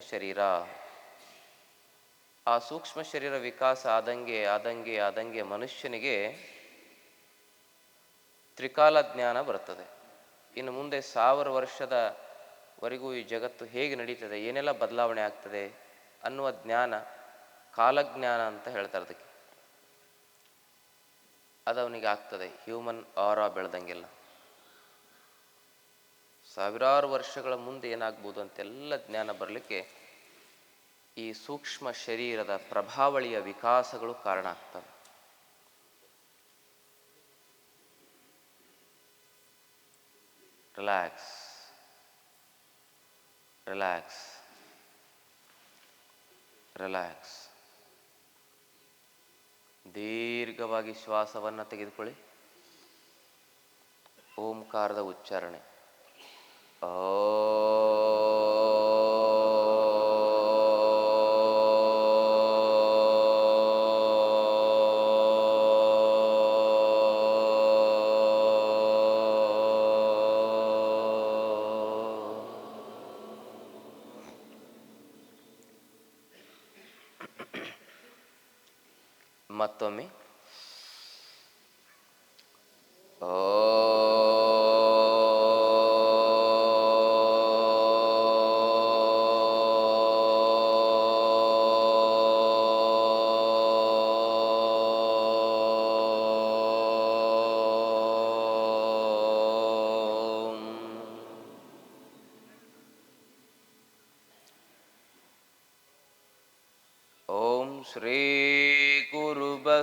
ಶರೀರ. ಆ ಸೂಕ್ಷ್ಮ ಶರೀರ ವಿಕಾಸ ಆದಂಗೆ ಆದಂಗೆ ಆದಂಗೆ ಮನುಷ್ಯನಿಗೆ ತ್ರಿಕಾಲ ಜ್ಞಾನ ಬರ್ತದೆ ಇನ್ನು ಮುಂದೆ ಸಾವಿರ ವರ್ಷದವರೆಗೂ ಈ ಜಗತ್ತು ಹೇಗೆ ನಡೀತದೆ, ಏನೆಲ್ಲ ಬದಲಾವಣೆ ಆಗ್ತದೆ ಅನ್ನುವ ಜ್ಞಾನ, ಕಾಲಜ್ಞಾನ ಅಂತ ಹೇಳ್ತಾರೆ ಅದಕ್ಕೆ. ಅದು ಅವನಿಗೆ ಆಗ್ತದೆ. ಹ್ಯೂಮನ್ ಆರ ಬೆಳೆದಂಗೆಲ್ಲ. ಸಾವಿರಾರು ವರ್ಷಗಳ ಮುಂದೆ ಏನಾಗ್ಬೋದು ಅಂತೆಲ್ಲ ಜ್ಞಾನ ಬರಲಿಕ್ಕೆ ಈ ಸೂಕ್ಷ್ಮ ಶರೀರದ ಪ್ರಭಾವಳಿಯ ವಿಕಾಸಗಳು ಕಾರಣ ಆಗ್ತವೆ. ರಿಲ್ಯಾಕ್ಸ್. ರಿಲ್ಯಾಕ್ಸ್. ರಿಲ್ಯಾಕ್ಸ್. ದೀರ್ಘವಾಗಿ ಶ್ವಾಸವನ್ನು ತೆಗೆದುಕೊಳ್ಳಿ. ಓಂಕಾರದ ಉಚ್ಚಾರಣೆ. 哦。Oh.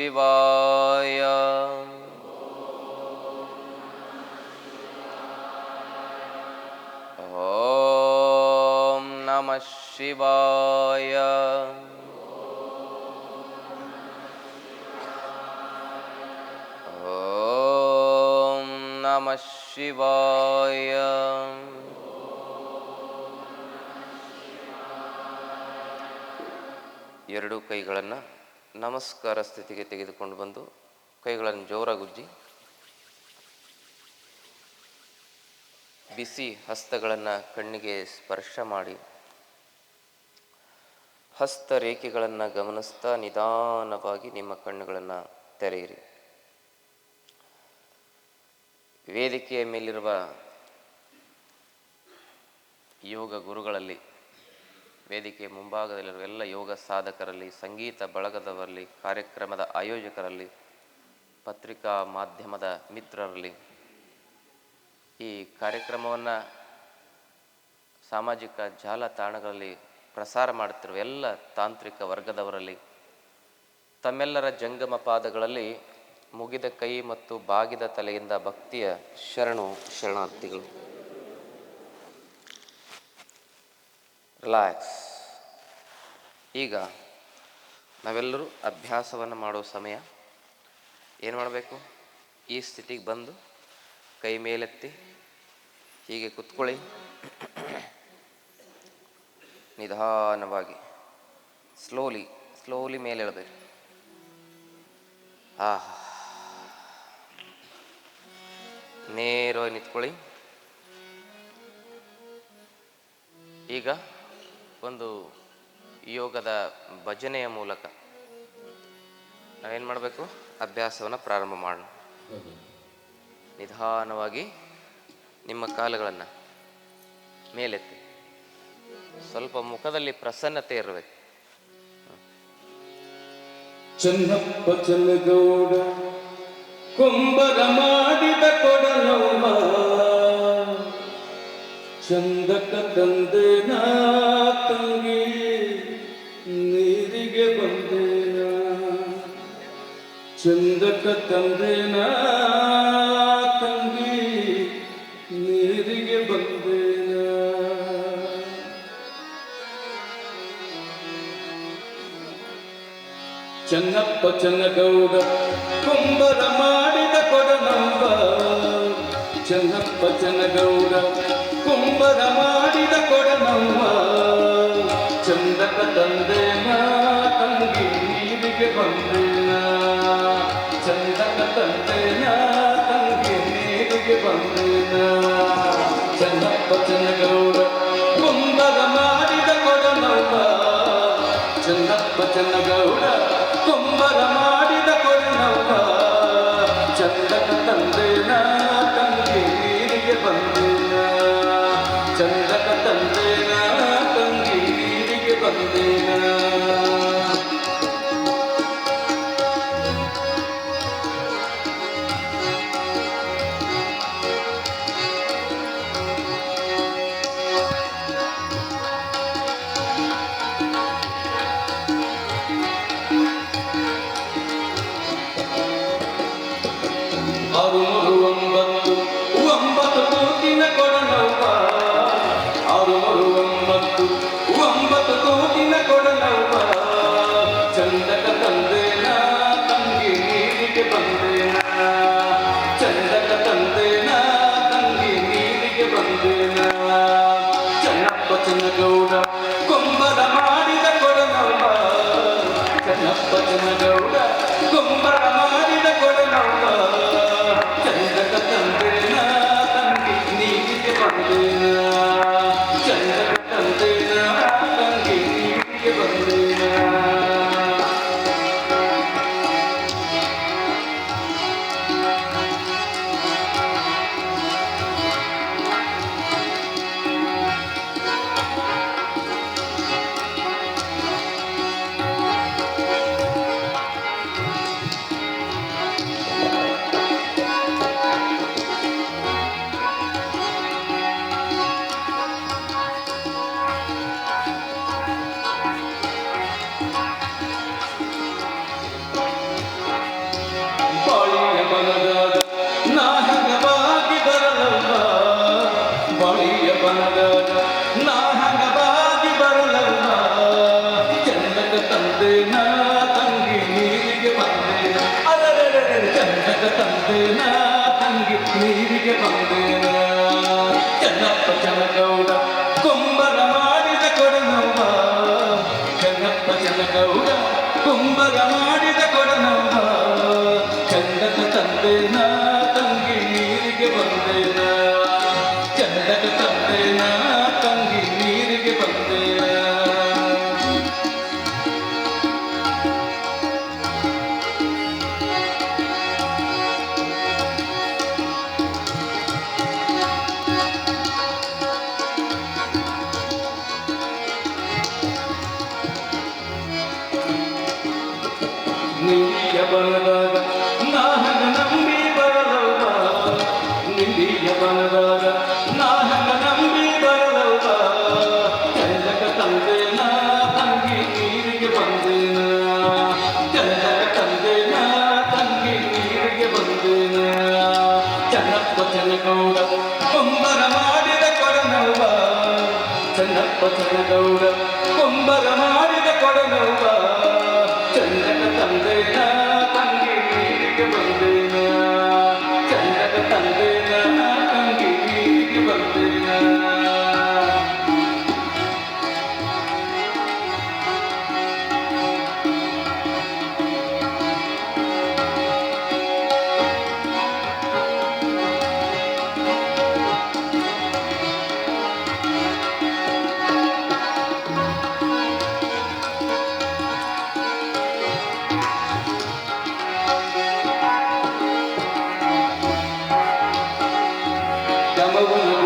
ಶಿವಾಯ. ಓಂ ನಮಃ ಶಿವಾಯ. ಓಂ ನಮಃ ಶಿವಾಯ. ಎರಡು ಕೈಗಳನ್ನು ನಮಸ್ಕಾರ ಸ್ಥಿತಿಗೆ ತೆಗೆದುಕೊಂಡು ಬಂದು ಕೈಗಳನ್ನು ಜೋರಾಗಿ ಉಜ್ಜಿ ಬಿಸಿ ಹಸ್ತಗಳನ್ನು ಕಣ್ಣಿಗೆ ಸ್ಪರ್ಶ ಮಾಡಿ. ಹಸ್ತ ರೇಖೆಗಳನ್ನು ಗಮನಿಸ್ತಾ ನಿಧಾನವಾಗಿ ನಿಮ್ಮ ಕಣ್ಣುಗಳನ್ನು ತೆರೆಯಿರಿ. ವೇದಿಕೆಯ ಮೇಲಿರುವ ಯೋಗ ಗುರುಗಳಲ್ಲಿ ವೇದಿಕೆಯ ಮುಂಭಾಗದಲ್ಲಿರುವ ಎಲ್ಲ ಯೋಗ ಸಾಧಕರಲ್ಲಿ, ಸಂಗೀತ ಬಳಗದವರಲ್ಲಿ, ಕಾರ್ಯಕ್ರಮದ ಆಯೋಜಕರಲ್ಲಿ, ಪತ್ರಿಕಾ ಮಾಧ್ಯಮದ ಮಿತ್ರರಲ್ಲಿ. ಈ ಕಾರ್ಯಕ್ರಮವನ್ನು ಸಾಮಾಜಿಕ ಜಾಲತಾಣಗಳಲ್ಲಿ ಪ್ರಸಾರ ಮಾಡುತ್ತಿರುವ ಎಲ್ಲ ತಾಂತ್ರಿಕ ವರ್ಗದವರಲ್ಲಿ, ತಮ್ಮೆಲ್ಲರ ಜಂಗಮ ಪಾದಗಳಲ್ಲಿ ಮುಗಿದ ಕೈ ಮತ್ತು ಬಾಗಿದ ತಲೆಯಿಂದ ಭಕ್ತಿಯ ಶರಣು, ಶರಣಾರ್ಥಿಗಳು. ರಿಲ್ಯಾಕ್ಸ್ ಈಗ ನಾವೆಲ್ಲರೂ ಅಭ್ಯಾಸವನ್ನು ಮಾಡೋ ಸಮಯ ಏನು ಮಾಡಬೇಕು? ಈ ಸ್ಥಿತಿಗೆ ಬಂದು ಕೈ ಮೇಲೆತ್ತಿ ಹೀಗೆ ಕುತ್ಕೊಳ್ಳಿ. ನಿಧಾನವಾಗಿ. ಸ್ಲೋಲಿ ಸ್ಲೋಲಿ ಮೇಲೆ ಹೇಳಬೇಕು ಆ ನೇರವಾಗಿ ನಿಂತ್ಕೊಳ್ಳಿ. ಈಗ ಒಂದು ಯೋಗದ ಭಜನೆಯ ಮೂಲಕ ನಾವೇನು ಮಾಡಬೇಕು? ಅಭ್ಯಾಸವನ್ನು ಪ್ರಾರಂಭ ಮಾಡೋಣ. ನಿಧಾನವಾಗಿ ನಿಮ್ಮ ಕಾಲುಗಳನ್ನು ಮೇಲೆತ್ತಿ. ಸ್ವಲ್ಪ ಮುಖದಲ್ಲಿ ಪ್ರಸನ್ನತೆ ಇರಬೇಕು. ಚನ್ನಪ್ಪ ಚೆನ್ನಗೌಡ ಕೊಂಬರ ಮಾಡಿದ ಚಂದಕ ತಂದೆ ತಂಗಿ, ನೀರಿಗೆ ಬಂದೇನ ಚಂದಕ ತಂದೆ ತಂಗಿ, ನೀರಿಗೆ ಬಂದೇನ ಚನ್ನಪ್ಪ ಚನ್ನಗೌಡ ಕುಂಬರ ಮಾಡಿದ ಕೊಡನಂಬ. ಚನ್ನಪ್ಪ ಚನ್ನಗೌಡ ಉದ್ಧಾರ ಮಾಡಿದ ಕೊಡನವ್ವ ಚಂದಕ ತಂದೆನ ತಂಗಿ ನೀರಿಗೆ ಬಂದೆನ ಚಂದಕ ತಂದೆನ ತಂಗಿ ನೀರಿಗೆ ಬಂದೆನ ಚನ್ನಪ್ಪ ಚನ್ನಗೌಡ ಕುಂದರ ಮಾಡಿದ ಕೊಡನವ್ವ ಚನ್ನಪ್ಪ ಚನ್ನಗೌಡ ಕುಂಬರ ಮಾಡಿದ ಕೊಡನವ್ವ ಚಂದಕ ತಂದೆ gunambad na garo, gumbara ನನ್ನನ್ನ ನಂಬಿ ಕರುವಾ ಜಲಕ ತಂದೆ ನಾ ಅಂಕಿ ನೀರಿಗೆ ಬಂದೆ ಜಲಕ ತಂದೆ ನಾ ಅಂಕಿ ನೀರಿಗೆ ಬಂದೆ ಚನ್ನಪ್ಪ ಚೆನ್ನಕೌಡ ಕುಂಬರ ಮಾಡಿದ ಕರುವಾ ಚನ್ನಪ್ಪ ಚೆನ್ನಕೌಡ ولو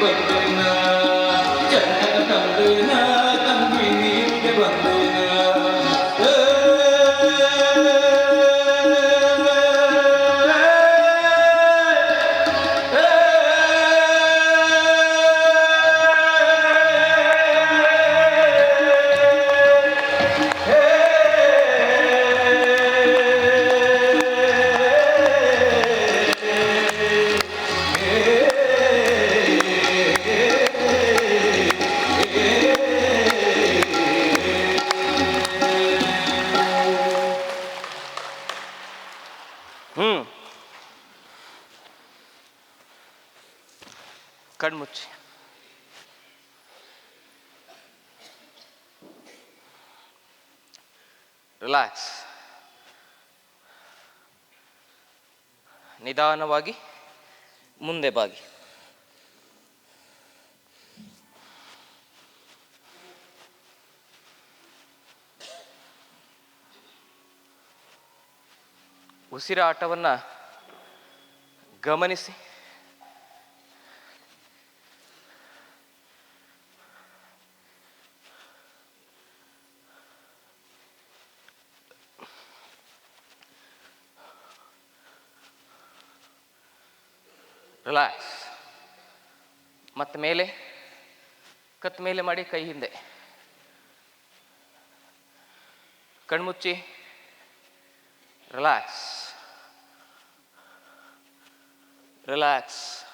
ಬಂದೇನ ಚಂದಕ ತಂದೇನ ತಂಗಿ ನೀರಿಗೆ ನಿಧಾನವಾಗಿ ಮುಂದೆ ಬಾಗಿ. ಉಸಿರಾಟವನ್ನು ಗಮನಿಸಿ ರಿಲ್ಯಾಕ್ಸ್ ಮತ್ತೆ ಮೇಲೆ, ಕತ್ ಮೇಲೆ ಮಾಡಿ ಕೈ ಹಿಂದೆ. ಕಣ್ಮುಚ್ಚಿ, ರಿಲ್ಯಾಕ್ಸ್. ರಿಲ್ಯಾಕ್ಸ್.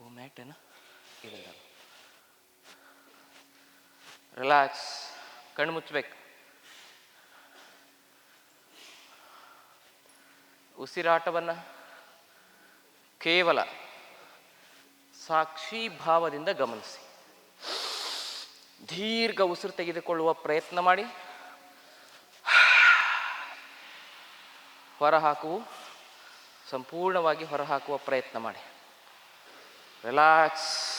ಓ ಮ್ಯಾಟನ ರಿಲ್ಯಾಕ್ಸ್. ಕಣ್ಣು ಮುಚ್ಚಬೇಕು. ಉಸಿರಾಟವನ್ನು ಕೇವಲ ಸಾಕ್ಷಿ ಭಾವದಿಂದ ಗಮನಿಸಿ. ದೀರ್ಘ ಉಸಿರು ತೆಗೆದುಕೊಳ್ಳುವ ಪ್ರಯತ್ನ ಮಾಡಿ. ಹೊರಹಾಕುವು ಸಂಪೂರ್ಣವಾಗಿ ಹೊರಹಾಕುವ ಪ್ರಯತ್ನ ಮಾಡಿ. ರಿಲ್ಯಾಕ್ಸ್.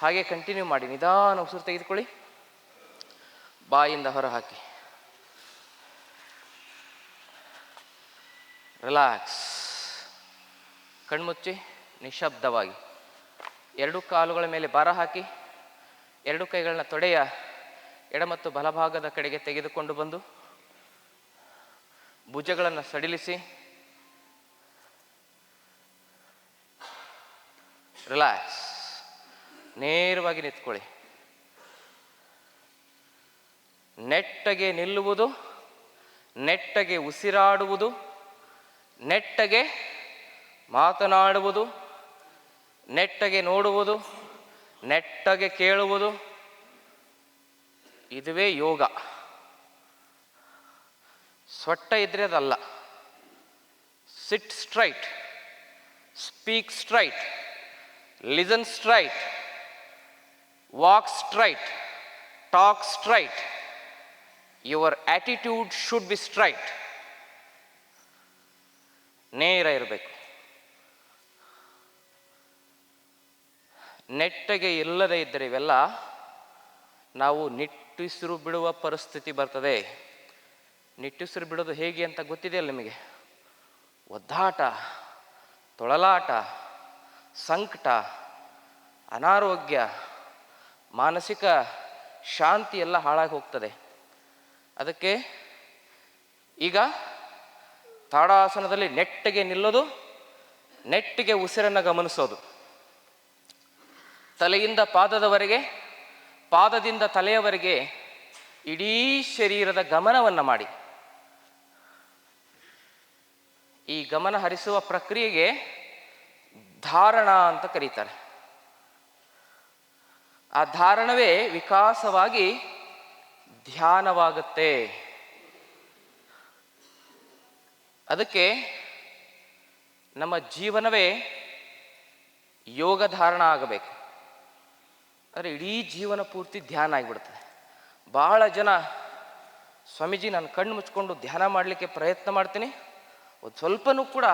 ಹಾಗೆ ಕಂಟಿನ್ಯೂ ಮಾಡಿ. ನಿಧಾನ ಉಸಿರು ತೆಗೆದುಕೊಳ್ಳಿ. ಬಾಯಿಂದ ಹೊರಹಾಕಿ ರಿಲ್ಯಾಕ್ಸ್. ಕಣ್ಮುಚ್ಚಿ. ನಿಶಬ್ದವಾಗಿ. ಎರಡು ಕಾಲುಗಳ ಮೇಲೆ ಭಾರ ಹಾಕಿ, ಎರಡು ಕೈಗಳನ್ನ ತೊಡೆಯ ಎಡ ಮತ್ತು ಬಲಭಾಗದ ಕಡೆಗೆ ತೆಗೆದುಕೊಂಡು ಬಂದು, ಭುಜಗಳನ್ನು ಸಡಿಲಿಸಿ, ರಿಲ್ಯಾಕ್ಸ್, ನೇರವಾಗಿ ನಿಂತ್ಕೊಳ್ಳಿ. ನೆಟ್ಟಗೆ ನಿಲ್ಲುವುದು, ನೆಟ್ಟಗೆ ಉಸಿರಾಡುವುದು, ನೆಟ್ಟಗೆ ಮಾತನಾಡುವುದು ನೆಟ್ಟಗೆ ನೋಡುವುದು, ನೆಟ್ಟಗೆ ಕೇಳುವುದು, ಇದುವೇ ಯೋಗ. ಸೊಟ್ಟ ಇದ್ರೆ ಅದಲ್ಲ. Sit straight speak straight listen straight walk straight talk straight your attitude should be straight ನೇರ ಇರಬೇಕು. ನೆಟ್ಟಗೆ ಇಲ್ಲದೆ ಇದ್ದರೆ ಇವೆಲ್ಲ ನಾವು ನಿಟ್ಟುಸಿರು ಬಿಡುವ ಪರಿಸ್ಥಿತಿ ಬರ್ತದೆ. ನಿಟ್ಟುಸಿರು ಬಿಡೋದು ಹೇಗೆ ಅಂತ ಗೊತ್ತಿದೆಯಲ್ಲ ನಿಮಗೆ? ಒದ್ದಾಟ, ತೊಳಲಾಟ, ಸಂಕಟ, ಅನಾರೋಗ್ಯ, ಮಾನಸಿಕ ಶಾಂತಿ ಎಲ್ಲ ಹಾಳಾಗಿ ಹೋಗ್ತದೆ. ಅದಕ್ಕೆ ಈಗ ತಾಡಾಸನದಲ್ಲಿ ನೆಟ್ಟಗೆ ನಿಲ್ಲೋದು, ನೆಟ್ಟಿಗೆ ಉಸಿರನ್ನು ಗಮನಿಸೋದು. ತಲೆಯಿಂದ ಪಾದದವರೆಗೆ, ಪಾದದಿಂದ ತಲೆಯವರೆಗೆ ಇಡೀ ಶರೀರದ ಗಮನವನ್ನು ಮಾಡಿ. ಈ ಗಮನ ಹರಿಸುವ ಪ್ರಕ್ರಿಯೆಗೆ ಧಾರಣ ಅಂತ ಕರೀತಾರೆ. ಆ ಧಾರಣವೇ ವಿಕಾಸವಾಗಿ ಧ್ಯಾನವಾಗುತ್ತೆ. ಅದಕ್ಕೆ ನಮ್ಮ ಜೀವನವೇ ಯೋಗ ಧಾರಣ ಆಗಬೇಕು. ಅಂದರೆ ಇಡೀ ಜೀವನ ಪೂರ್ತಿ ಧ್ಯಾನ ಆಗಿಬಿಡ್ತದೆ. ಭಾಳ ಜನ ಸ್ವಾಮೀಜಿ ನಾನು ಕಣ್ಣು ಮುಚ್ಕೊಂಡು ಧ್ಯಾನ ಮಾಡಲಿಕ್ಕೆ ಪ್ರಯತ್ನ ಮಾಡ್ತೀನಿ. ಒಂದು ಸ್ವಲ್ಪನೂ ಕೂಡ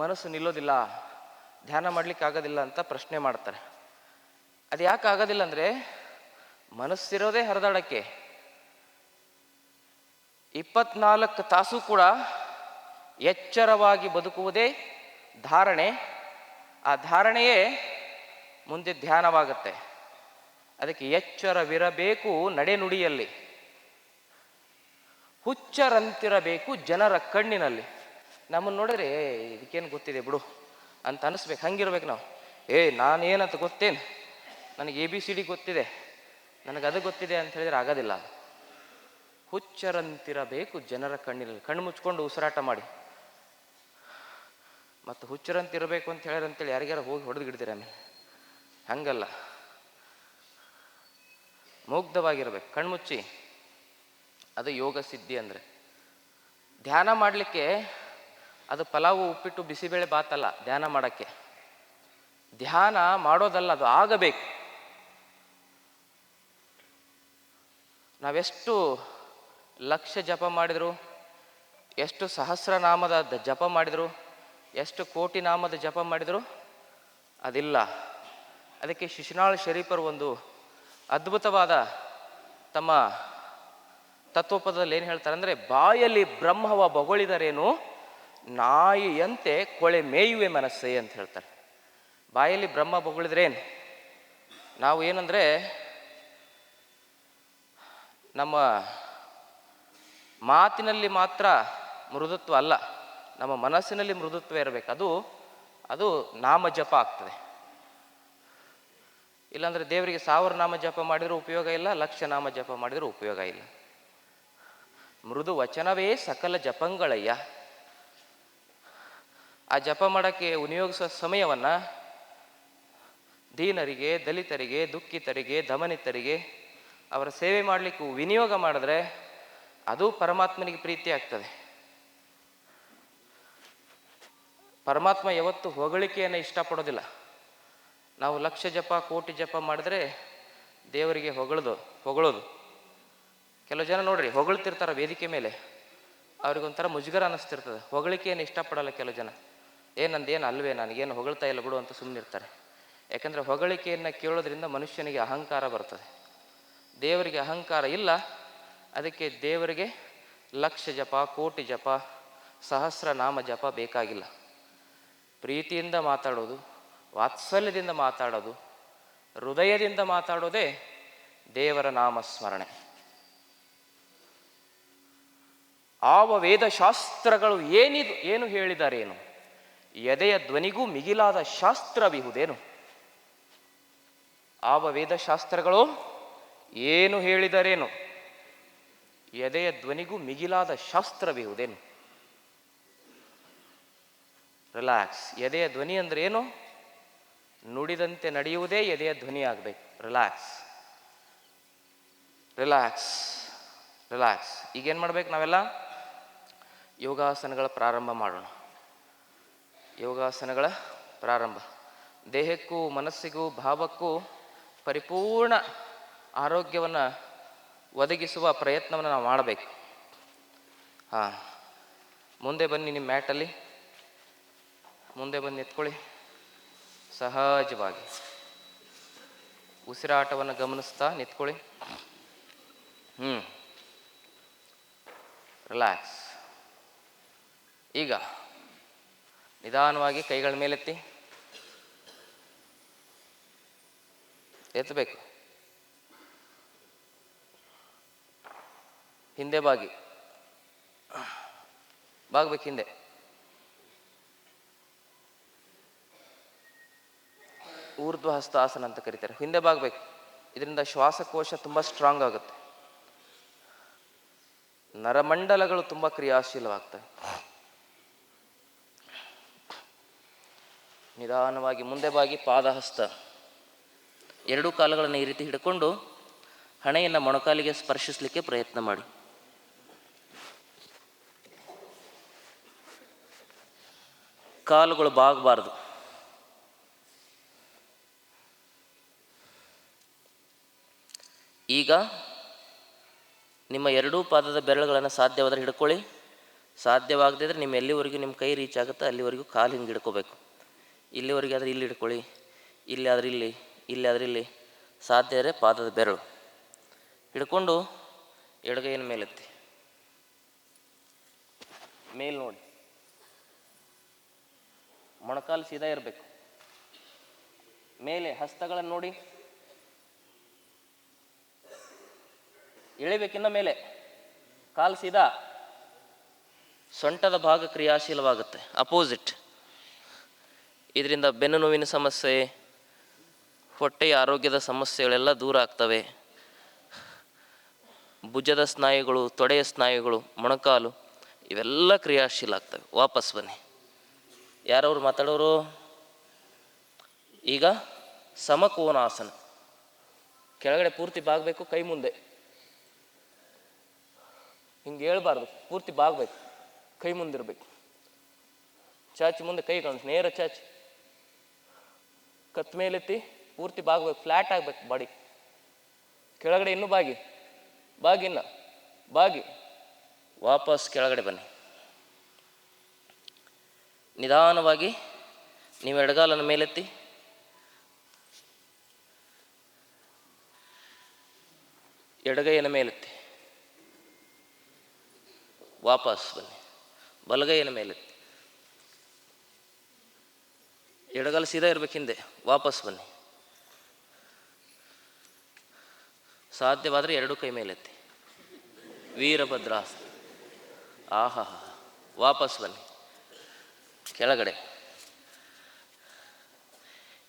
ಮನಸ್ಸು ನಿಲ್ಲೋದಿಲ್ಲ, ಧ್ಯಾನ ಮಾಡಲಿಕ್ಕೆ ಆಗೋದಿಲ್ಲ ಅಂತ ಪ್ರಶ್ನೆ ಮಾಡ್ತಾರೆ. ಅದು ಯಾಕೆ ಆಗೋದಿಲ್ಲ ಅಂದರೆ ಮನಸ್ಸಿರೋದೇ ಹರಿದಾಡಕ್ಕೆ. ಇಪ್ಪತ್ನಾಲ್ಕು ತಾಸು ಕೂಡ ಎಚ್ಚರವಾಗಿ ಬದುಕುವುದೇ ಧಾರಣೆ. ಆ ಧಾರಣೆಯೇ ಮುಂದೆ ಧ್ಯಾನವಾಗುತ್ತೆ. ಅದಕ್ಕೆ ಎಚ್ಚರವಿರಬೇಕು ನಡೆನುಡಿಯಲ್ಲಿ. ಹುಚ್ಚರಂತಿರಬೇಕು ಜನರ ಕಣ್ಣಿನಲ್ಲಿ. ನಮ್ಮನ್ನು ನೋಡಿದ್ರೆ "ಏ, ಇದಕ್ಕೇನು ಗೊತ್ತಿದೆ ಬಿಡು. ಅಂತ ಅನಿಸ್ಬೇಕು ಹಂಗಿರ್ಬೇಕು ನಾವು. ಏ ನಾನೇನಂತ ಗೊತ್ತೇನು? ನನಗೆ ಎ ಬಿ ಸಿ ಡಿ ಗೊತ್ತಿದೆ. ನನಗೆ ಅದು ಗೊತ್ತಿದೆ ಅಂತ ಹೇಳಿದ್ರೆ ಆಗೋದಿಲ್ಲ ಹುಚ್ಚರಂತಿರಬೇಕು ಜನರ ಕಣ್ಣಿನಲ್ಲಿ. ಕಣ್ಣು ಮುಚ್ಕೊಂಡು ಉಸಿರಾಟ ಮಾಡಿ. ಮತ್ತು ಹುಚ್ಚರಂತಿರಬೇಕು ಅಂತ ಹೇಳಿದ್ರೆ ಅಂತೇಳಿ ಯಾರಿಗಾರ ಹೋಗಿ ಹೊಡೆದು ಗಿಡ್ತೀರ ಆಮೇಲೆ? ಹಂಗಲ್ಲ. ಮುಗ್ಧವಾಗಿರ್ಬೇಕು. ಕಣ್ಮುಚ್ಚಿ. ಅದು ಯೋಗ ಸಿದ್ಧಿ ಅಂದರೆ. ಧ್ಯಾನ ಮಾಡಲಿಕ್ಕೆ ಅದು ಪಲಾವು, ಉಪ್ಪಿಟ್ಟು, ಬಿಸಿಬೇಳೆ ಬಾತಲ್ಲ ಧ್ಯಾನ ಮಾಡೋಕ್ಕೆ. ಧ್ಯಾನ ಮಾಡೋದಲ್ಲ, ಅದು ಆಗಬೇಕು. ನಾವೆಷ್ಟು ಲಕ್ಷ ಜಪ ಮಾಡಿದ್ರು, ಎಷ್ಟು ಸಹಸ್ರನಾಮದ ಜಪ ಮಾಡಿದ್ರು, ಎಷ್ಟು ಕೋಟಿ ನಾಮದ ಜಪ ಮಾಡಿದ್ರು, ಅದಿಲ್ಲ. ಅದಕ್ಕೆ ಶಿಶುನಾಳ್ ಶರೀಫರ್ ಒಂದು ಅದ್ಭುತವಾದ ತಮ್ಮ ತತ್ವಪದದಲ್ಲಿ ಏನು ಹೇಳ್ತಾರೆ ಅಂದರೆ, ಬಾಯಲ್ಲಿ ಬ್ರಹ್ಮವ ಬೊಗಳಿದರೇನು, ನಾಯಿಯಂತೆ ಕೊಳೆ ಮೇಯುವೆ ಮನಸ್ಸೇ ಅಂತ ಹೇಳ್ತಾರೆ. ಬಾಯಲ್ಲಿ ಬ್ರಹ್ಮ ಬೊಗಳಿದ್ರೇನು? ನಾವು ಏನಂದರೆ, ನಮ್ಮ ಮಾತಿನಲ್ಲಿ ಮಾತ್ರ ಮೃದುತ್ವ ಅಲ್ಲ, ನಮ್ಮ ಮನಸ್ಸಿನಲ್ಲಿ ಮೃದುತ್ವ ಇರಬೇಕು. ಅದು ಅದು ನಾಮ ಜಪ ಆಗ್ತದೆ. ಇಲ್ಲಾಂದ್ರೆ ದೇವರಿಗೆ ಸಾವಿರ ನಾಮ ಜಪ ಮಾಡಿದರೂ ಉಪಯೋಗ ಇಲ್ಲ, ಲಕ್ಷ ನಾಮ ಜಪ ಮಾಡಿದರೂ ಉಪಯೋಗ ಇಲ್ಲ. ಮೃದು ವಚನವೇ ಸಕಲ ಜಪಂಗಳಯ್ಯ. ಆ ಜಪ ಮಾಡೋಕ್ಕೆ ವಿನಿಯೋಗಿಸುವ ಸಮಯವನ್ನು ದೀನರಿಗೆ, ದಲಿತರಿಗೆ, ದುಃಖಿತರಿಗೆ, ದಮನಿತರಿಗೆ ಅವರ ಸೇವೆ ಮಾಡಲಿಕ್ಕೆ ವಿನಿಯೋಗ ಮಾಡಿದ್ರೆ ಅದು ಪರಮಾತ್ಮನಿಗೆ ಪ್ರೀತಿ ಆಗ್ತದೆ. ಪರಮಾತ್ಮ ಯಾವತ್ತು ಹೊಗಳಿಕೆಯನ್ನು ಇಷ್ಟಪಡೋದಿಲ್ಲ. ನಾವು ಲಕ್ಷ ಜಪ, ಕೋಟಿ ಜಪ ಮಾಡಿದ್ರೆ ದೇವರಿಗೆ ಹೊಗಳದು, ಹೊಗಳೋದು. ಕೆಲವು ಜನ ನೋಡ್ರಿ, ಹೊಗಳ್ತಿರ್ತಾರೆ ವೇದಿಕೆ ಮೇಲೆ. ಅವ್ರಿಗೊಂಥರ ಮುಜುಗರ ಅನ್ನಿಸ್ತಿರ್ತದೆ ಏನು ಇಷ್ಟಪಡಲ್ಲ ಕೆಲವು ಜನ. ಏನಂದೇನು ನಂದೇನು ಅಲ್ವೇ, ನನಗೇನು ಹೊಗಳ್ತಾ ಇಲ್ಲ ಬಿಡು ಅಂತ ಸುಮ್ಮನಿರ್ತಾರೆ ಯಾಕಂದರೆ ಹೊಗಳಿಕೆಯನ್ನು ಕೇಳೋದ್ರಿಂದ ಮನುಷ್ಯನಿಗೆ ಅಹಂಕಾರ ಬರ್ತದೆ. ದೇವರಿಗೆ ಅಹಂಕಾರ ಇಲ್ಲ, ಅದಕ್ಕೆ ದೇವರಿಗೆ ಲಕ್ಷ ಜಪ, ಕೋಟಿ ಜಪ ಸಹಸ್ರ ನಾಮ ಜಪ ಬೇಕಾಗಿಲ್ಲ. ಪ್ರೀತಿಯಿಂದ ಮಾತಾಡೋದು ವಾತ್ಸಲ್ಯದಿಂದ ಮಾತಾಡೋದು, ಹೃದಯದಿಂದ ಮಾತಾಡೋದೇ ದೇವರ ನಾಮ ಸ್ಮರಣೆ ಆವ ವೇದಶಾಸ್ತ್ರಗಳು ಏನಿದು, ಏನು ಹೇಳಿದಾರೇನು? ಎದೆಯ ಧ್ವನಿಗೂ ಮಿಗಿಲಾದ ಶಾಸ್ತ್ರವಿಹುದೇನು? ಆವ ವೇದಶಾಸ್ತ್ರಗಳು ಏನು ಹೇಳಿದರೇನು? ಎದೆಯ ಧ್ವನಿಗೂ ಮಿಗಿಲಾದ ಶಾಸ್ತ್ರವಿಹುದೇನು? ರಿಲ್ಯಾಕ್ಸ್. ಎದೆಯ ಧ್ವನಿ ಅಂದ್ರೆ ಏನು? ನುಡಿದಂತೆ ನಡೆಯುವುದೇ ಎದೆಯ ಧ್ವನಿ ಆಗಬೇಕು. ರಿಲ್ಯಾಕ್ಸ್ ರಿಲ್ಯಾಕ್ಸ್ ರಿಲ್ಯಾಕ್ಸ್ ಈಗೇನು ಮಾಡ್ಬೇಕು ನಾವೆಲ್ಲ? ಯೋಗಾಸನಗಳ ಪ್ರಾರಂಭ ಮಾಡೋಣ. ಯೋಗಾಸನಗಳ ಪ್ರಾರಂಭ. ದೇಹಕ್ಕೂ ಮನಸ್ಸಿಗೂ ಭಾವಕ್ಕೂ ಪರಿಪೂರ್ಣ ಆರೋಗ್ಯವನ್ನು ಒದಗಿಸುವ ಪ್ರಯತ್ನವನ್ನು ನಾವು ಮಾಡಬೇಕು. ಹಾಂ. ಮುಂದೆ ಬನ್ನಿ ನಿಮ್ಮ ಮ್ಯಾಟಲ್ಲಿ. ಮುಂದೆ ಬಂದು ಎತ್ಕೊಳ್ಳಿ. ಸಹಜವಾಗಿ. ಉಸಿರಾಟವನ್ನು ಗಮನಿಸ್ತಾ ನಿಂತ್ಕೊಳ್ಳಿ. ಹ್ಞೂ ರಿಲ್ಯಾಕ್ಸ್ ಈಗ ನಿಧಾನವಾಗಿ ಕೈಗಳ ಮೇಲೆತ್ತಿ. ಎತ್ತಬೇಕು ಹಿಂದೆ ಬಾಗಿ. ಬಾಗ್ಬೇಕು ಹಿಂದೆ. ಊರ್ಧ್ವ ಹಸ್ತಾಸನ ಅಂತ ಕರೀತಾರೆ. ಹಿಂದೆ ಬಾಗಬೇಕು ಇದರಿಂದ ಶ್ವಾಸಕೋಶ ತುಂಬ ಸ್ಟ್ರಾಂಗ್ ಆಗುತ್ತೆ. ನರಮಂಡಲಗಳು ತುಂಬ ಕ್ರಿಯಾಶೀಲವಾಗ್ತವೆ. ನಿಧಾನವಾಗಿ ಮುಂದೆ ಬಾಗಿ ಪಾದಹಸ್ತ. ಎರಡೂ ಕಾಲುಗಳನ್ನು ಈ ರೀತಿ ಹಿಡ್ಕೊಂಡು ಹಣೆಯನ್ನು ಮೊಣಕಾಲಿಗೆ ಸ್ಪರ್ಶಿಸಲಿಕ್ಕೆ ಪ್ರಯತ್ನ ಮಾಡಿ. ಕಾಲುಗಳು ಬಾಗಬಾರ್ದು. ಈಗ ನಿಮ್ಮ ಎರಡೂ ಪಾದದ ಬೆರಳುಗಳನ್ನು ಸಾಧ್ಯವಾದರೆ ಹಿಡ್ಕೊಳ್ಳಿ. ಸಾಧ್ಯವಾಗದೇ ಇದ್ರೆ ನಿಮ್ಮ ಎಲ್ಲಿವರೆಗೂ ನಿಮ್ಮ ಕೈ ರೀಚ್ ಆಗುತ್ತೆ ಅಲ್ಲಿವರೆಗೂ ಕಾಲು ಹಿಂಗೆ ಹಿಡ್ಕೋಬೇಕು. ಇಲ್ಲಿವರೆಗೆ ಆದರೆ ಇಲ್ಲಿ ಹಿಡ್ಕೊಳ್ಳಿ. ಇಲ್ಲಿ ಆದರೆ ಇಲ್ಲಿ ಇಲ್ಲಿ ಆದರೆ ಇಲ್ಲಿ. ಸಾಧ್ಯ ಇದ್ರೆ ಪಾದದ ಬೆರಳು. ಹಿಡ್ಕೊಂಡು ಎಡಗೈನ ಮೇಲೆತ್ತಿ. ಮೇಲ್ ನೋಡಿ. ಮೊಣಕಾಲು ಸೀದಾ ಇರಬೇಕು. ಮೇಲೆ ಹಸ್ತಗಳನ್ನು ನೋಡಿ. ಇಳಿಬೇಕಿನ್ನ ಮೇಲೆ. ಕಾಲು ಸೀದಾ ಸೊಂಟದ ಭಾಗ ಕ್ರಿಯಾಶೀಲವಾಗುತ್ತೆ, ಅಪೋಸಿಟ್. ಇದರಿಂದ ಬೆನ್ನು ನೋವಿನ ಸಮಸ್ಯೆ, ಹೊಟ್ಟೆಯ ಆರೋಗ್ಯದ ಸಮಸ್ಯೆಗಳೆಲ್ಲ ದೂರ ಆಗ್ತವೆ. ಭುಜದ ಸ್ನಾಯುಗಳು, ತೊಡೆಯ ಸ್ನಾಯುಗಳು, ಮೊಣಕಾಲು, ಇವೆಲ್ಲ ಕ್ರಿಯಾಶೀಲ ಆಗ್ತವೆ. ವಾಪಸ್ ಬನ್ನಿ. ಯಾರವ್ರು ಮಾತಾಡೋರು? ಈಗ ಸಮಕೋನಾಸನ. ಕೆಳಗಡೆ ಪೂರ್ತಿ ಬಾಗಬೇಕು, ಕೈ ಮುಂದೆ. ಹಿಂಗೆ ಹೇಳ್ಬಾರ್ದು. ಪೂರ್ತಿ ಬಾಗ್ಬೇಕು. ಕೈ ಮುಂದಿರಬೇಕು. ಚಾಚಿ ಮುಂದೆ ಕೈ ಕಾಣಿಸ್ ನೇರ ಚಾಚಿ. ಕತ್ ಮೇಲೆತ್ತಿ ಪೂರ್ತಿ ಬಾಗಬೇಕು. ಫ್ಲ್ಯಾಟ್ ಆಗ್ಬೇಕು ಬಾಡಿ ಕೆಳಗಡೆ ಇನ್ನೂ ಬಾಗಿ. ಬಾಗಿನ್ನ ಬಾಗಿ. ವಾಪಸ್ ಕೆಳಗಡೆ ಬನ್ನಿ. ನಿಧಾನವಾಗಿ ನೀವು ಎಡಗಾಲನ್ನು ಮೇಲೆತ್ತಿ. ಎಡಗೈಯನ್ನು ಮೇಲೆತ್ತಿ. ವಾಪಸ್ ಬನ್ನಿ. ಬಲಗೈನ ಮೇಲೆ ಎಡಗಾಲ ಸೀದಾ ಇರ್ಬೇಕು ಹಿಂದೆ. ವಾಪಸ್ ಬನ್ನಿ. ಸಾಧ್ಯವಾದರೆ ಎರಡು ಕೈ ಮೇಲೆತ್ತಿ ವೀರಭದ್ರಾಸನ ಆಹಾ ವಾಪಸ್ ಬನ್ನಿ. ಕೆಳಗಡೆ.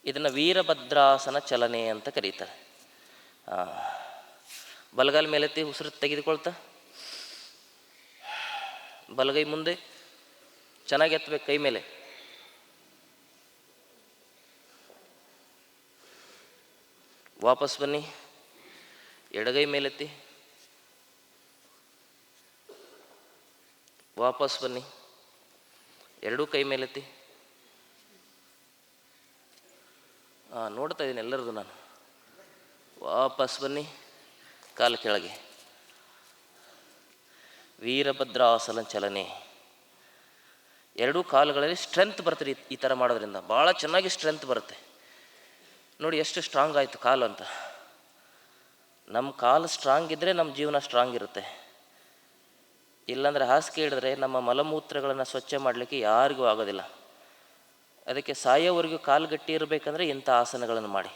ಇದನ್ನು ವೀರಭದ್ರಾಸನ ಚಲನೆ ಅಂತ ಕರೀತಾರೆ. ಬಲಗಾಲ ಮೇಲೆತ್ತಿ ಉಸಿರು ತೆಗೆದುಕೊಳ್ತಾ. ಬಲಗೈ ಮುಂದೆ, ಚೆನ್ನಾಗಿ ಎತ್ತಬೇಕು ಕೈ ಮೇಲೆ. ವಾಪಸ್ ಬನ್ನಿ, ಎಡಗೈ ಮೇಲೆತ್ತಿ. ವಾಪಸ್ ಬನ್ನಿ, ಎರಡೂ ಕೈ ಮೇಲೆತ್ತಿ. ಹಾಂ ನೋಡ್ತಾ ಇದ್ದೀನಿ ಎಲ್ಲರದು ನಾನು. ವಾಪಸ್ ಬನ್ನಿ, ಕಾಲು ಕೆಳಗೆ. ವೀರಭದ್ರಾಸನ ಚಲನೆ. ಎರಡೂ ಕಾಲುಗಳಲ್ಲಿ ಸ್ಟ್ರೆಂತ್ ಬರ್ತದೆ ಈ- ಥರ ಮಾಡೋದ್ರಿಂದ. ಭಾಳ ಚೆನ್ನಾಗಿ ಸ್ಟ್ರೆಂತ್ ಬರುತ್ತೆ. ನೋಡಿ ಎಷ್ಟು ಸ್ಟ್ರಾಂಗ್ ಆಯಿತು ಕಾಲು ಅಂತ. ನಮ್ಮ ಕಾಲು ಸ್ಟ್ರಾಂಗ್ ಇದ್ದರೆ ನಮ್ಮ ಜೀವನ ಸ್ಟ್ರಾಂಗ್ ಇರುತ್ತೆ. ಇಲ್ಲಾಂದರೆ ಹಾಸಿಗೆ ಹಿಡಿದ್ರೆ ನಮ್ಮ ಮಲಮೂತ್ರಗಳನ್ನು ಸ್ವಚ್ಛ ಮಾಡಲಿಕ್ಕೆ ಯಾರಿಗೂ ಆಗೋದಿಲ್ಲ. ಅದಕ್ಕೆ ಸಾಯೋವರೆಗೂ ಕಾಲು ಗಟ್ಟಿ ಇರಬೇಕಂದ್ರೆ ಇಂಥ ಆಸನಗಳನ್ನು ಮಾಡಿ.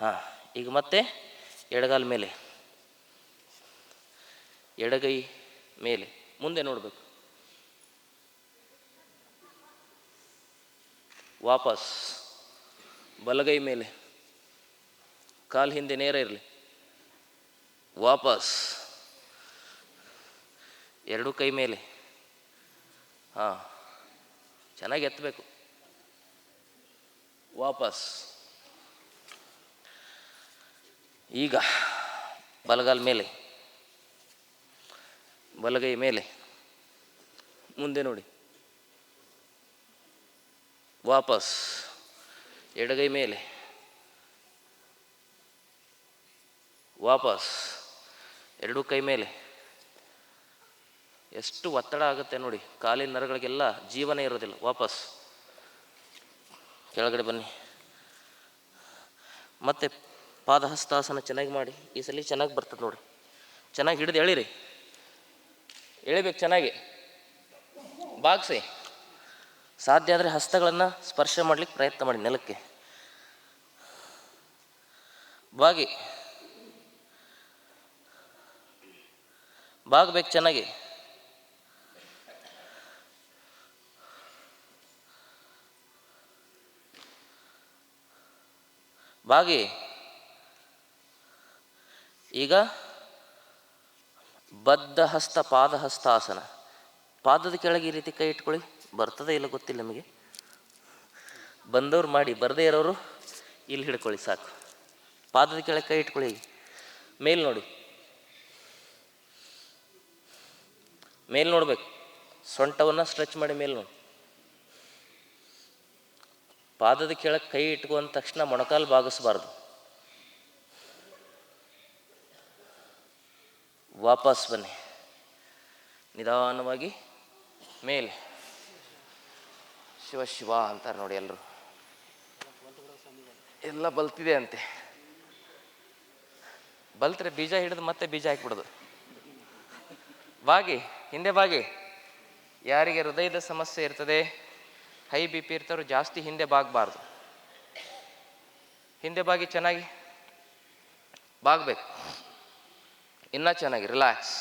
ಹಾಂ, ಈಗ ಮತ್ತೆ ಎಡಗಾಲ ಮೇಲೆ. ಎಡಗೈ ಮೇಲೆ, ಮುಂದೆ ನೋಡಬೇಕು. ವಾಪಸ್, ಬಲಗೈ ಮೇಲೆ, ಕಾಲು ಹಿಂದೆ ನೇರ ಇರಲಿ. ವಾಪಸ್, ಎರಡೂ ಕೈ ಮೇಲೆ. ಹಾಂ, ಚೆನ್ನಾಗಿ ಎತ್ತಬೇಕು. ವಾಪಸ್. ಈಗ, ಬಲಗಾಲ ಮೇಲೆ. ಬಲಗೈ ಮೇಲೆ. ಮುಂದೆ ನೋಡಿ. ವಾಪಸ್ ಎಡಗೈ ಮೇಲೆ. ವಾಪಸ್ ಎರಡೂ ಕೈ ಮೇಲೆ. ಎಷ್ಟು ಒತ್ತಡ ಆಗುತ್ತೆ ನೋಡಿ. ಕಾಲಿನ ನರಗಳಿಗೆಲ್ಲ ಜೀವನ ಇರೋದಿಲ್ಲ. ವಾಪಸ್ ಕೆಳಗಡೆ ಬನ್ನಿ. ಮತ್ತೆ ಪಾದಹಸ್ತಾಸನ ಚೆನ್ನಾಗಿ ಮಾಡಿ. ಈ ಸಲ ಚೆನ್ನಾಗಿ ಬರ್ತದೆ ನೋಡಿ. ಚೆನ್ನಾಗಿ ಹಿಡಿದು ಎಳಿರಿ. ಎಳಿಬೇಕು ಚೆನ್ನಾಗಿ. ಬಾಗಿಸಿ. ಸಾಧ್ಯ ಆದರೆ ಹಸ್ತಗಳನ್ನು ಸ್ಪರ್ಶ ಮಾಡ್ಲಿಕ್ಕೆ ಪ್ರಯತ್ನ ಮಾಡಿ ನೆಲಕ್ಕೆ. ಬಾಗಿ. ಬಾಗಬೇಕು ಚೆನ್ನಾಗಿ. ಬಾಗಿ. ಈಗ ಬದ್ಧ ಹಸ್ತ ಪಾದ ಹಸ್ತಾಸನ ಪಾದದ ಕೆಳಗೆ ಈ ರೀತಿ ಕೈ ಇಟ್ಕೊಳ್ಳಿ. ಬರ್ತದೆ ಇಲ್ಲ ಗೊತ್ತಿಲ್ಲ ನಮಗೆ? ಬಂದವ್ರು ಮಾಡಿ, ಬರದೇ ಇರೋರು ಇಲ್ಲಿ ಹಿಡ್ಕೊಳ್ಳಿ ಸಾಕು. ಪಾದದ ಕೆಳಗೆ ಕೈ ಇಟ್ಕೊಳ್ಳಿ. ಮೇಲ್ ನೋಡಿ. ಮೇಲ್ ನೋಡ್ಬೇಕು. ಸೊಂಟವನ್ನು ಸ್ಟ್ರೆಚ್ ಮಾಡಿ ಮೇಲ್ ನೋಡಿ. ಪಾದದ ಕೆಳಗೆ ಕೈ ಇಟ್ಕೊಂಡ ತಕ್ಷಣ ಮೊಣಕಾಲು ಬಾಗಿಸ್ಬಾರ್ದು ವಾಪಸ್ ಬನ್ನಿ. ನಿಧಾನವಾಗಿ ಮೇಲೆ. ಶಿವ ಶಿವ ಅಂತಾರೆ ನೋಡಿ ಎಲ್ಲರೂ ಎಲ್ಲ ಬಲ್ತಿದೆ ಅಂತೆ. ಬಲ್ತ್ರೆ ಬೀಜ ಹಿಡಿದು ಮತ್ತೆ ಬೀಜ ಹಾಕ್ಬಿಡೋದು. ಬಾಗಿ ಹಿಂದೆ ಬಾಗಿ ಯಾರಿಗೆ ಹೃದಯದ ಸಮಸ್ಯೆ ಇರ್ತದೆ, ಹೈ ಬಿ ಪಿ ಇರ್ತವ್ರು ಜಾಸ್ತಿ ಹಿಂದೆ ಬಾಗಬಾರ್ದು. ಹಿಂದೆ ಬಾಗಿ ಚೆನ್ನಾಗಿ ಬಾಗ್ಬೇಕು. ಇನ್ನೂ ಚೆನ್ನಾಗಿ ರಿಲ್ಯಾಕ್ಸ್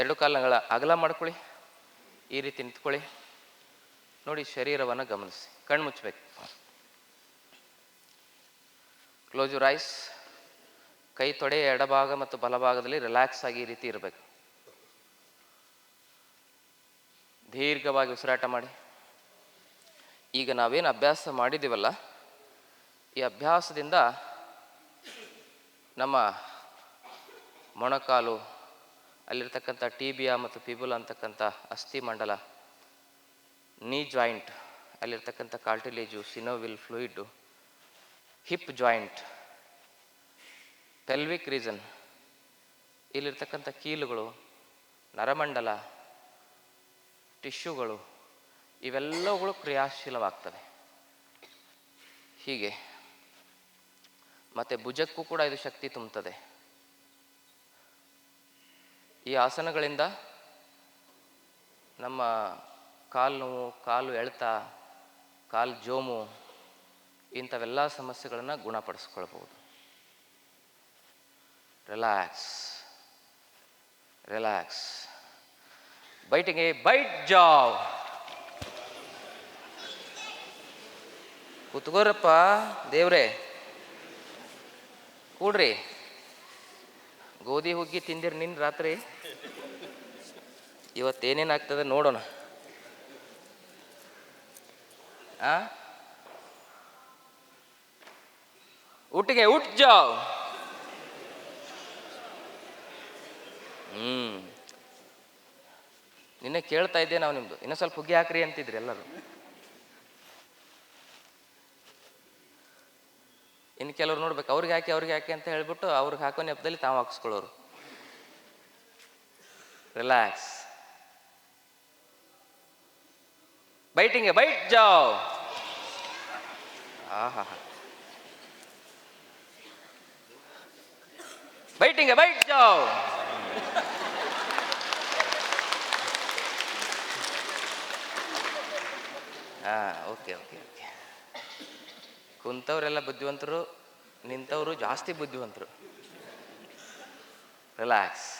ಎರಡು ಕಾಲಗಳ ಅಗಲ ಮಾಡ್ಕೊಳ್ಳಿ, ಈ ರೀತಿ ನಿಂತ್ಕೊಳ್ಳಿ. ನೋಡಿ ಶರೀರವನ್ನು ಗಮನಿಸಿ, ಕಣ್ಣು ಮುಚ್ಚಬೇಕು ಕ್ಲೋಸ್ ಯು ರೈಸ್ ಕೈ ತೊಡೆ ಎಡಭಾಗ ಮತ್ತು ಬಲಭಾಗದಲ್ಲಿ ರಿಲ್ಯಾಕ್ಸ್ ಆಗಿ ಈ ರೀತಿ ಇರಬೇಕು. ದೀರ್ಘವಾಗಿ ಉಸಿರಾಟ ಮಾಡಿ. ಈಗ ನಾವೇನು ಅಭ್ಯಾಸ ಮಾಡಿದ್ದೀವಲ್ಲ ಈ ಅಭ್ಯಾಸದಿಂದ ನಮ್ಮ ಮೊಣಕಾಲು, ಅಲ್ಲಿರ್ತಕ್ಕಂಥ ಟಿಬಿಯಾ ಮತ್ತು ಪಿಬುಲ್ ಅಂತಕ್ಕಂಥ ಅಸ್ಥಿ ಮಂಡಲ, ನೀ ಜಾಯಿಂಟ್, ಅಲ್ಲಿರ್ತಕ್ಕಂಥ cartilage synovial fluid hip joint, pelvic region ಇಲ್ಲಿರ್ತಕ್ಕಂಥ ಕೀಲುಗಳು, ನರಮಂಡಲ ಟಿಶ್ಯೂಗಳು ಇವೆಲ್ಲವುಗಳು ಕ್ರಿಯಾಶೀಲವಾಗ್ತವೆ. ಹೀಗೆ. ಮತ್ತು ಭುಜಕ್ಕೂ ಕೂಡ ಇದು ಶಕ್ತಿ ತುಂಬುತ್ತದೆ. ಈ ಆಸನಗಳಿಂದ ನಮ್ಮ ಕಾಲು ನೋವು, ಕಾಲು ಎಳೆತ, ಕಾಲು ಜೋಮು ಇಂಥವೆಲ್ಲ ಸಮಸ್ಯೆಗಳನ್ನು ಗುಣಪಡಿಸ್ಕೊಳ್ಬೋದು ರಿಲ್ಯಾಕ್ಸ್ ರಿಲ್ಯಾಕ್ಸ್. ಬೈಟಿಗೆ ಬೈಟ್ ಜಾವ್. ಕೂತ್ಕೋರಪ್ಪ ದೇವ್ರೆ. ಕೂಡ್ರಿ. ಗೋಧಿ ಹುಗ್ಗಿ ತಿಂದಿರಿ ನಿನ್ನ ರಾತ್ರಿ. ಇವತ್ತೇನೇನು ಆಗ್ತದೆ ನೋಡೋಣ. ಆ? ಊಟಿಗೆ ಉಟ್ ಜಾವ್. ಹ್ಮ್. ನಿನ್ನೆ ಕೇಳ್ತಾ ಇದ್ದೆ ನಾವು ನಿಮ್ದು. ಇನ್ನೂ ಸ್ವಲ್ಪ ಹುಗ್ಗಿ ಹಾಕ್ರಿ ಅಂತಿದ್ರಿ ಎಲ್ಲರೂ. ಇನ್ನು ಕೆಲವ್ರು ನೋಡ್ಬೇಕು, ಅವ್ರಿಗೆ ಹಾಕಿ ಅವ್ರಿಗೆ ಹಾಕಿ ಅಂತ ಹೇಳ್ಬಿಟ್ಟು ಅವ್ರಿಗೆ ಹಾಕೋ ನೆಪದಲ್ಲಿ ತಾವು ಹಾಕಿಸ್ಕೊಳ್ಳೋರು. ರಿಲ್ಯಾಕ್ಸ್ ಬೈಟಿಂಗೆ, ಬೈಟ್ ಜಾವ್. ಆಹಾ. ಬೈಟಿಂಗೆ, ಬೈಟ್ ಜಾವ್. ಹಾ, ಓಕೆ ಓಕೆ ಓಕೆ. ಕುಂತವರೆಲ್ಲ ಬುದ್ಧಿವಂತರು. ನಿಂತವರು ಜಾಸ್ತಿ ಬುದ್ಧಿವಂತರು. ರಿಲ್ಯಾಕ್ಸ್